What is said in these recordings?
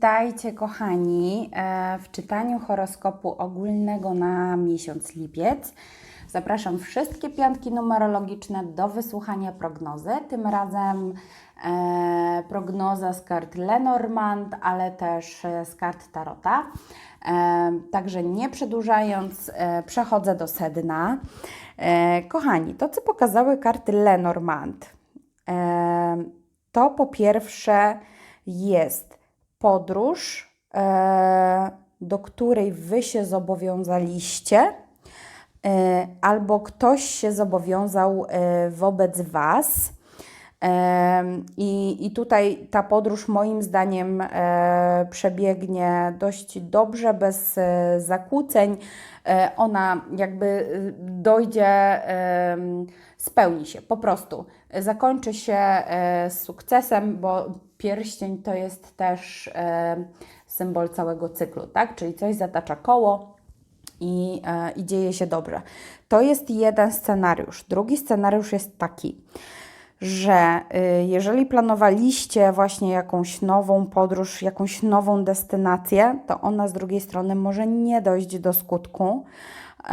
Witajcie kochani e, w czytaniu horoskopu ogólnego na miesiąc lipiec. Zapraszam wszystkie piątki numerologiczne do wysłuchania prognozy. Tym razem e, prognoza z kart Lenormand, ale też e, z kart Tarota. E, także nie przedłużając, e, przechodzę do sedna. E, kochani, to co pokazały karty Lenormand, e, to po pierwsze jest podróż, e, do której Wy się zobowiązaliście, e, albo ktoś się zobowiązał e, wobec Was. I, I tutaj ta podróż moim zdaniem przebiegnie dość dobrze, bez zakłóceń. Ona jakby dojdzie, spełni się po prostu. Zakończy się e, sukcesem, bo pierścień to jest też e, symbol całego cyklu, tak? Czyli coś zatacza koło i, e, i dzieje się dobrze. To jest jeden scenariusz. Drugi scenariusz jest taki, że y, jeżeli planowaliście właśnie jakąś nową podróż, jakąś nową destynację, to ona z drugiej strony może nie dojść do skutku, e,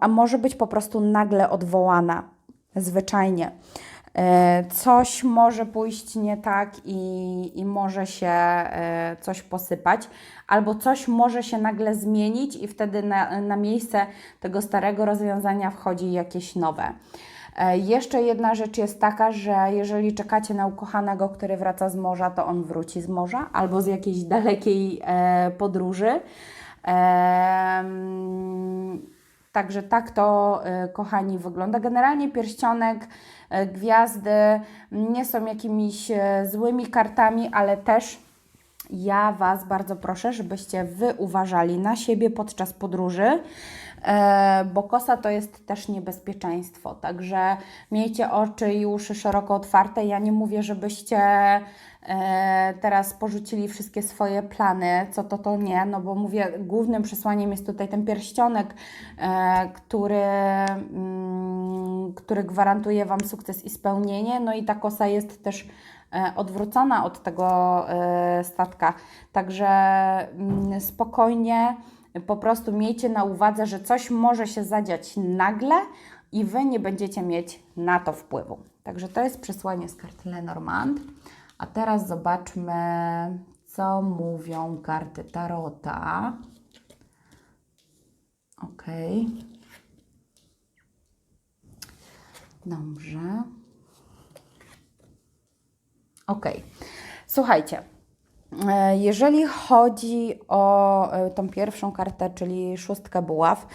a może być po prostu nagle odwołana, zwyczajnie. E, Coś może pójść nie tak i, i może się e, coś posypać, albo coś może się nagle zmienić, i wtedy na, na miejsce tego starego rozwiązania wchodzi jakieś nowe. E, Jeszcze jedna rzecz jest taka, że jeżeli czekacie na ukochanego, który wraca z morza, to on wróci z morza albo z jakiejś dalekiej podróży. Także tak to, e, kochani, wygląda. Generalnie pierścionek, e, gwiazdy nie są jakimiś e, złymi kartami, ale też ja Was bardzo proszę, żebyście Wy uważali na siebie podczas podróży, e, bo kosa to jest też niebezpieczeństwo. Także miejcie oczy uszy szeroko otwarte. Ja nie mówię, żebyście teraz porzucili wszystkie swoje plany, co to, to nie, no bo mówię, głównym przesłaniem jest tutaj ten pierścionek, e, który, mm, który gwarantuje Wam sukces i spełnienie, no i ta kosa jest też e, odwrócona od tego e, statka. Także mm, spokojnie, po prostu miejcie na uwadze, że coś może się zadziać nagle i Wy nie będziecie mieć na to wpływu. Także to jest przesłanie z kart Lenormand. A teraz zobaczmy, co mówią karty Tarota. Ok. Dobrze. Ok. Słuchajcie, e, jeżeli chodzi o e, tą pierwszą kartę, czyli szóstkę buław,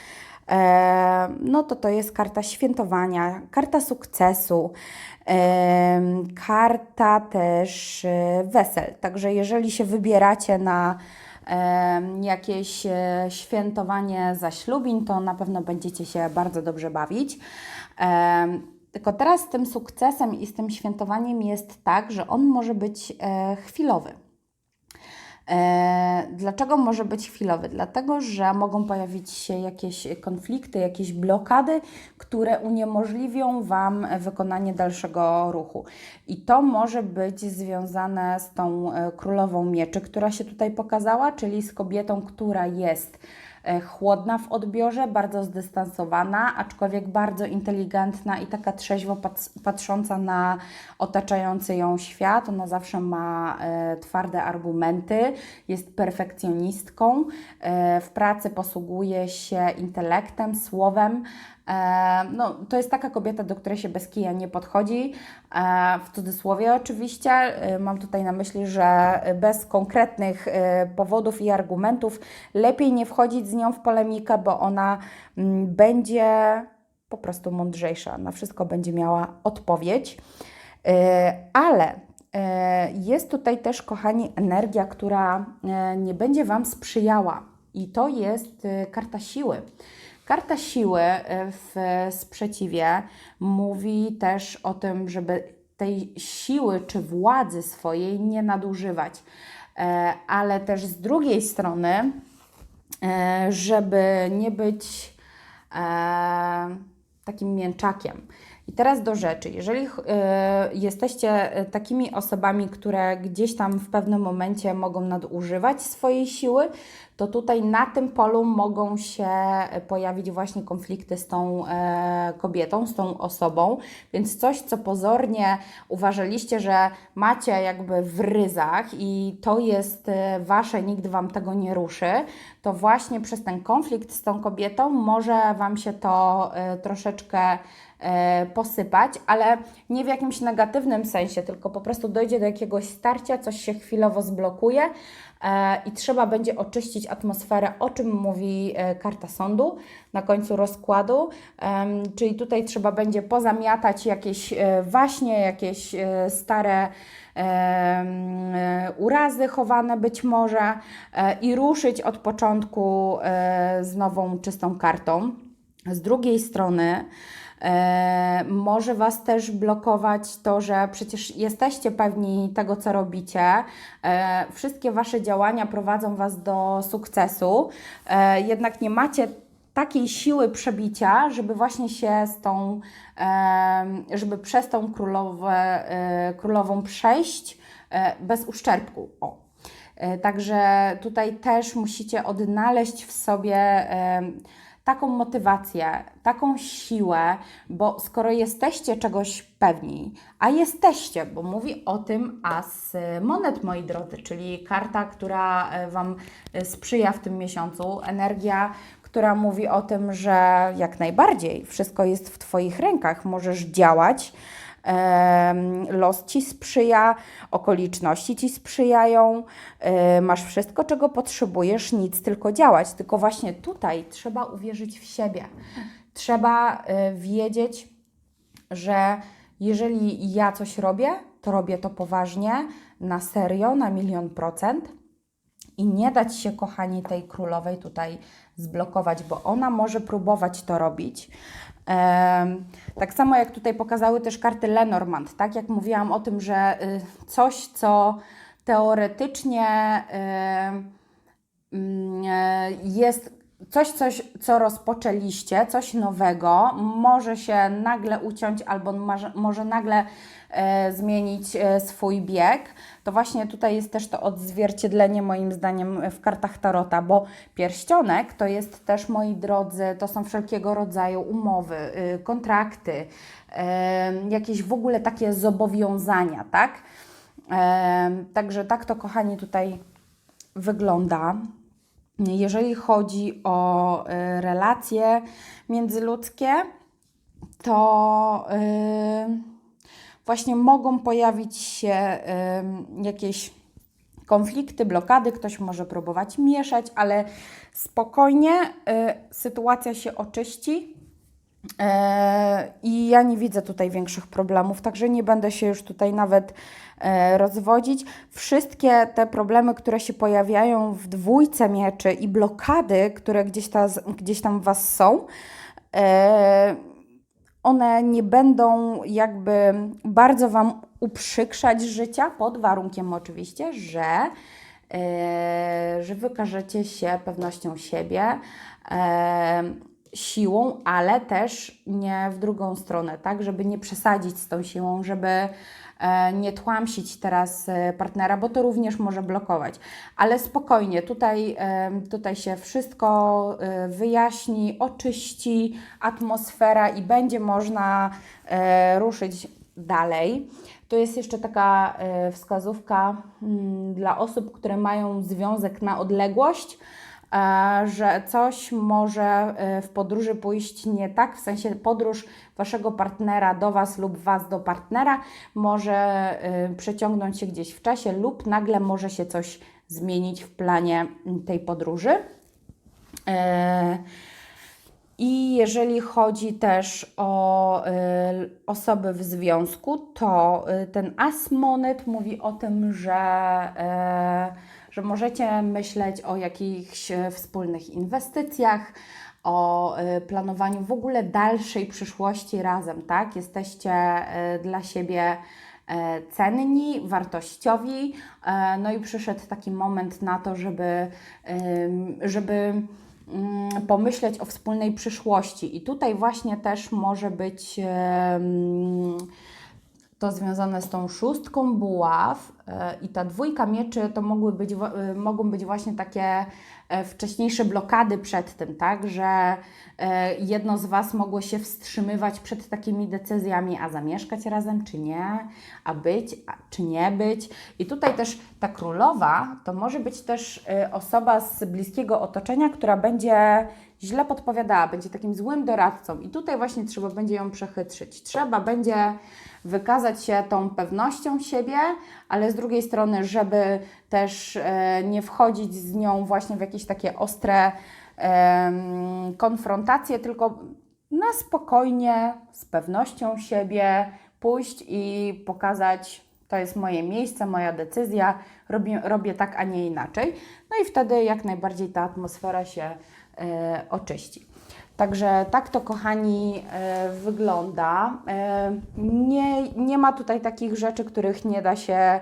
no to to jest karta świętowania, karta sukcesu, em, karta też e, wesel. Także jeżeli się wybieracie na jakieś e, świętowanie zaślubin, to na pewno będziecie się bardzo dobrze bawić. Tylko teraz z tym sukcesem i z tym świętowaniem jest tak, że on może być e, chwilowy. E, Dlaczego może być chwilowy? Dlatego, że mogą pojawić się jakieś konflikty, jakieś blokady, które uniemożliwią Wam wykonanie dalszego ruchu. I to może być związane z tą e, królową mieczy, która się tutaj pokazała, czyli z kobietą, która jest chłodna w odbiorze, bardzo zdystansowana, aczkolwiek bardzo inteligentna i taka trzeźwo pat- patrząca na otaczający ją świat. Ona zawsze ma e, twarde argumenty, jest perfekcjonistką, e, w pracy posługuje się intelektem, słowem. E, no, to jest taka kobieta, do której się bez kija nie podchodzi, e, w cudzysłowie oczywiście. E, Mam tutaj na myśli, że bez konkretnych powodów i argumentów lepiej nie wchodzić z nią w polemikę, bo ona mm, będzie po prostu mądrzejsza, na wszystko będzie miała odpowiedź. Ale jest tutaj też, kochani, energia, która nie będzie Wam sprzyjała, i to jest karta siły. Karta siły e, w sprzeciwie mówi też o tym, żeby tej siły czy władzy swojej nie nadużywać, E, ale też z drugiej strony, e, żeby nie być takim mięczakiem. I teraz do rzeczy. Jeżeli jesteście takimi osobami, które gdzieś tam w pewnym momencie mogą nadużywać swojej siły, to tutaj na tym polu mogą się pojawić właśnie konflikty z tą e, kobietą, z tą osobą, więc coś, co pozornie uważaliście, że macie jakby w ryzach i to jest e, wasze, nikt wam tego nie ruszy, to właśnie przez ten konflikt z tą kobietą może wam się to e, troszeczkę posypać, ale nie w jakimś negatywnym sensie, tylko po prostu dojdzie do jakiegoś starcia, coś się chwilowo zblokuje i trzeba będzie oczyścić atmosferę, o czym mówi e, karta sądu na końcu rozkładu. Czyli tutaj trzeba będzie pozamiatać jakieś e, waśnie, jakieś e, stare e, urazy chowane być może e, i ruszyć od początku e, z nową, czystą kartą. Z drugiej strony, E, może Was też blokować to, że przecież jesteście pewni tego, co robicie. E, wszystkie Wasze działania prowadzą Was do sukcesu, e, jednak nie macie takiej siły przebicia, żeby właśnie się z tą, e, żeby przez tą królowę, e, królową przejść e, bez uszczerbku. O. E, Także tutaj też musicie odnaleźć w sobie e, taką motywację, taką siłę, bo skoro jesteście czegoś pewni, a jesteście, bo mówi o tym as monet, moi drodzy, czyli karta, która e, Wam e, sprzyja w tym miesiącu, energia, która mówi o tym, że jak najbardziej wszystko jest w Twoich rękach, możesz działać. Los ci sprzyja, okoliczności ci sprzyjają, masz wszystko, czego potrzebujesz, nic tylko działać. Tylko właśnie tutaj trzeba uwierzyć w siebie. Trzeba e, wiedzieć, że jeżeli ja coś robię, to robię to poważnie, na serio, na milion procent i nie dać się, kochani, tej królowej tutaj zblokować, bo ona może próbować to robić. Tak samo jak tutaj pokazały też karty Lenormand, tak jak mówiłam o tym, że y, coś, co teoretycznie y, mm, e, jest coś, coś, co rozpoczęliście, coś nowego, może się nagle uciąć albo może, może nagle e, zmienić e, swój bieg, to właśnie tutaj jest też to odzwierciedlenie moim zdaniem w kartach Tarota, bo pierścionek to jest też, moi drodzy, to są wszelkiego rodzaju umowy, y, kontrakty, e, jakieś w ogóle takie zobowiązania, tak? E, Także tak to, kochani, tutaj wygląda. Jeżeli chodzi o y, relacje międzyludzkie, to y, właśnie mogą pojawić się y, jakieś konflikty, blokady, ktoś może próbować mieszać, ale spokojnie sytuacja się oczyści. E, I ja nie widzę tutaj większych problemów, także nie będę się już tutaj nawet e, rozwodzić. Wszystkie te problemy, które się pojawiają w dwójce mieczy i blokady, które gdzieś, gdzieś tam w Was są, e, one nie będą jakby bardzo Wam uprzykrzać życia, pod warunkiem oczywiście, że, że wykażecie się pewnością siebie, siłą, ale też nie w drugą stronę, tak, żeby nie przesadzić z tą siłą, żeby e, nie tłamsić teraz e, partnera, bo to również może blokować. Ale spokojnie, tutaj, e, tutaj się wszystko wyjaśni, oczyści atmosfera i będzie można ruszyć dalej. Tu jest jeszcze taka wskazówka mm, dla osób, które mają związek na odległość, że coś może e, w podróży pójść nie tak, w sensie podróż Waszego partnera do Was lub Was do partnera może e, przeciągnąć się gdzieś w czasie lub nagle może się coś zmienić w planie m, tej podróży. E, I jeżeli chodzi też o osoby w związku, to ten as monet mówi o tym, że, że możecie myśleć o jakichś y, wspólnych inwestycjach, o y, planowaniu w ogóle dalszej przyszłości razem, tak? Jesteście y, dla siebie e, cenni, wartościowi. E, No i przyszedł taki moment na to, żeby, żeby mm, pomyśleć o wspólnej przyszłości. I tutaj właśnie też może być to związane z tą szóstką buław e, i ta dwójka mieczy to mogły być, e, mogą być właśnie takie e, wcześniejsze blokady przed tym, tak, że jedno z Was mogło się wstrzymywać przed takimi decyzjami, a zamieszkać razem czy nie, a być, a, czy nie być. I tutaj też ta królowa to może być też osoba z bliskiego otoczenia, która będzie źle podpowiadała, będzie takim złym doradcą i tutaj właśnie trzeba będzie ją przechytrzyć. Trzeba będzie wykazać się tą pewnością siebie, ale z drugiej strony, żeby też e, nie wchodzić z nią właśnie w jakieś takie ostre konfrontacje, tylko na spokojnie, z pewnością siebie pójść i pokazać, to jest moje miejsce, moja decyzja, robię, robię tak, a nie inaczej. No i wtedy jak najbardziej ta atmosfera się e, oczyści. Także tak to, kochani, e, wygląda. E, nie, nie ma tutaj takich rzeczy, których nie da się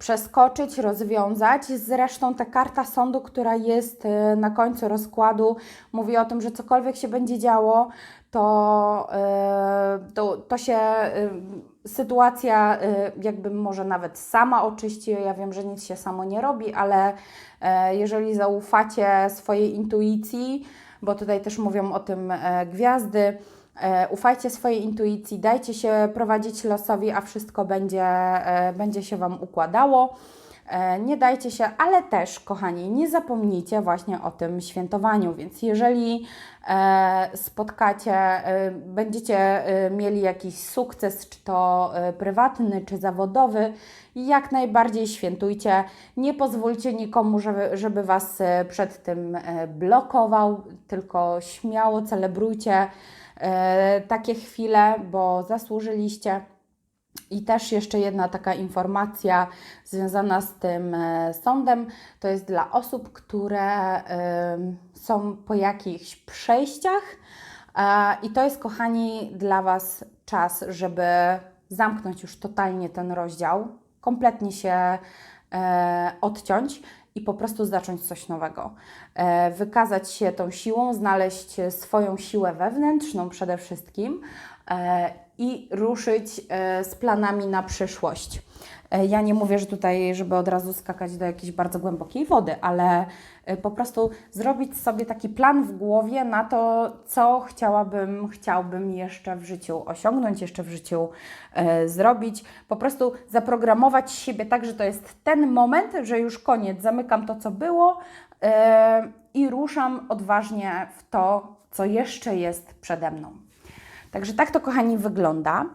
przeskoczyć, rozwiązać. Zresztą ta karta sądu, która jest e, na końcu rozkładu, mówi o tym, że cokolwiek się będzie działo, to, e, to, to się e, sytuacja jakby może nawet sama oczyści. Ja wiem, że nic się samo nie robi, ale jeżeli zaufacie swojej intuicji, bo tutaj też mówią o tym gwiazdy, Ufajcie swojej intuicji, dajcie się prowadzić losowi, a wszystko będzie, e, będzie się Wam układało. E, Nie dajcie się, ale też, kochani, nie zapomnijcie właśnie o tym świętowaniu. Więc jeżeli e, spotkacie, e, będziecie mieli jakiś sukces, czy to prywatny, czy zawodowy, jak najbardziej świętujcie. Nie pozwólcie nikomu, żeby, żeby Was przed tym blokował, tylko śmiało celebrujcie takie chwile, bo zasłużyliście. I też jeszcze jedna taka informacja związana z tym e, sądem, to jest dla osób, które są po jakichś przejściach i to jest, kochani, dla Was czas, żeby zamknąć już totalnie ten rozdział, kompletnie się e, odciąć i po prostu zacząć coś nowego. E, wykazać się tą siłą, znaleźć swoją siłę wewnętrzną przede wszystkim i ruszyć e, z planami na przyszłość. E, Ja nie mówię, że tutaj, żeby od razu skakać do jakiejś bardzo głębokiej wody, ale e, po prostu zrobić sobie taki plan w głowie na to, co chciałabym, chciałbym jeszcze w życiu osiągnąć, jeszcze w życiu e, zrobić. Po prostu zaprogramować siebie tak, że to jest ten moment, że już koniec, zamykam to, co było e, i ruszam odważnie w to, co jeszcze jest przede mną. Także tak to, kochani, wygląda.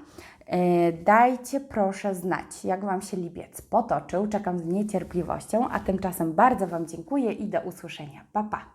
E, Dajcie proszę znać, jak Wam się lipiec potoczył. Czekam z niecierpliwością, a tymczasem bardzo Wam dziękuję i do usłyszenia. Pa, pa!